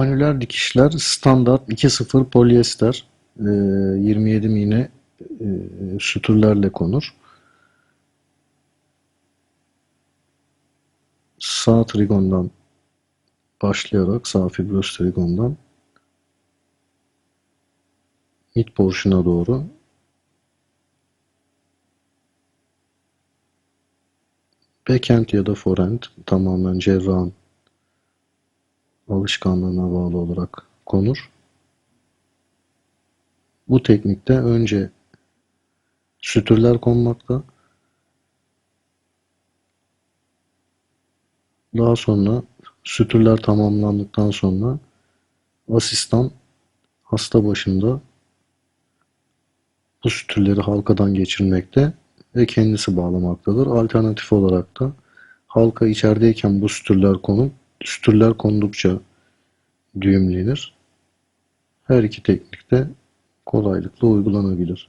Anüler dikişler standart 2.0 polyester e, 27 mine e, sütürlerle konur. Sağ trigondan başlayarak sağ fibroz trigondan mid portion'a doğru backhand ya da forehand tamamen cerrahın alışkanlığına bağlı olarak konur. Bu teknikte önce sütürler konmakta. Daha sonra sütürler tamamlandıktan sonra asistan hasta başında bu sütürleri halkadan geçirmekte ve kendisi bağlamaktadır. Alternatif olarak da halka içerideyken bu sütürler konup sütürler kondukça düğümlenir. Her iki teknik de kolaylıkla uygulanabilir.